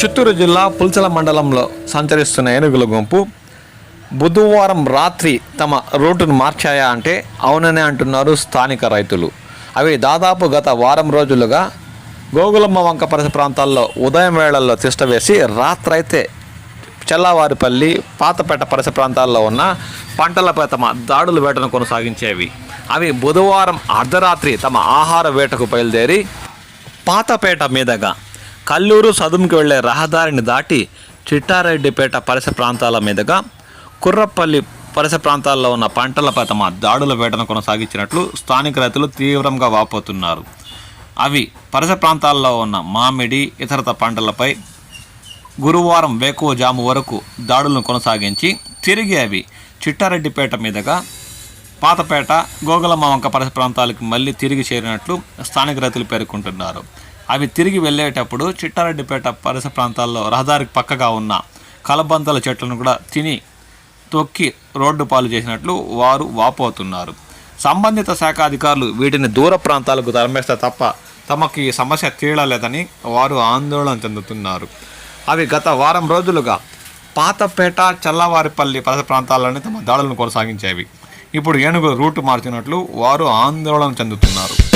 చిత్తూరు జిల్లా పుల్చల మండలంలో సంచరిస్తున్న ఏనుగుల గుంపు బుధవారం రాత్రి తమ రూటును మార్చాయా అంటే అవుననే అంటున్నారు స్థానిక రైతులు. అవి దాదాపు గత వారం రోజులుగా గోగులమ్మ వంక పరిసర ప్రాంతాల్లో ఉదయం వేళల్లో తిష్టవేసి రాత్రైతే చెల్లవారిపల్లి పాతపేట పరిసర ప్రాంతాల్లో ఉన్న పంటలపై తమ దాడుల వేటను కొనసాగించేవి. అవి బుధవారం అర్ధరాత్రి తమ ఆహార వేటకు బయలుదేరి పాతపేట మీదుగా కల్లూరు సదుముకి వెళ్ళే రహదారిని దాటి చిట్టారెడ్డిపేట పరిసర ప్రాంతాల మీదుగా కుర్రపల్లి పరిసర ప్రాంతాల్లో ఉన్న పంటలపై తమ దాడుల వేటను కొనసాగించినట్లు స్థానిక రైతులు తీవ్రంగా వాపోతున్నారు. అవి పరిసర ప్రాంతాల్లో ఉన్న మామిడి ఇతరత పంటలపై గురువారం వేకువజాము వరకు దాడులను కొనసాగించి తిరిగి అవి చిట్టారెడ్డిపేట మీదుగా పాతపేట గోగులమ్మ వంక పరిసర ప్రాంతాలకు మళ్ళీ తిరిగి చేరినట్లు స్థానిక రైతులు పేర్కొంటున్నారు. అవి తిరిగి వెళ్ళేటప్పుడు చిట్టారెడ్డిపేట పరిసర ప్రాంతాల్లో రహదారికి పక్కగా ఉన్న కలబంతల చెట్లను కూడా తిని తొక్కి రోడ్డు పాలు చేసినట్లు వారు వాపోతున్నారు. సంబంధిత శాఖ అధికారులు వీటిని దూర ప్రాంతాలకు తరమేస్తే తప్ప తమకు ఈ సమస్య తీరలేదని వారు ఆందోళన చెందుతున్నారు. అవి గత వారం రోజులుగా పాతపేట చల్లవారిపల్లి పరిసర ప్రాంతాల్లోనే తమ దాడులను కొనసాగించేవి. ఇప్పుడు ఏనుగు రూటు మార్చినట్లు వారు ఆందోళన చెందుతున్నారు.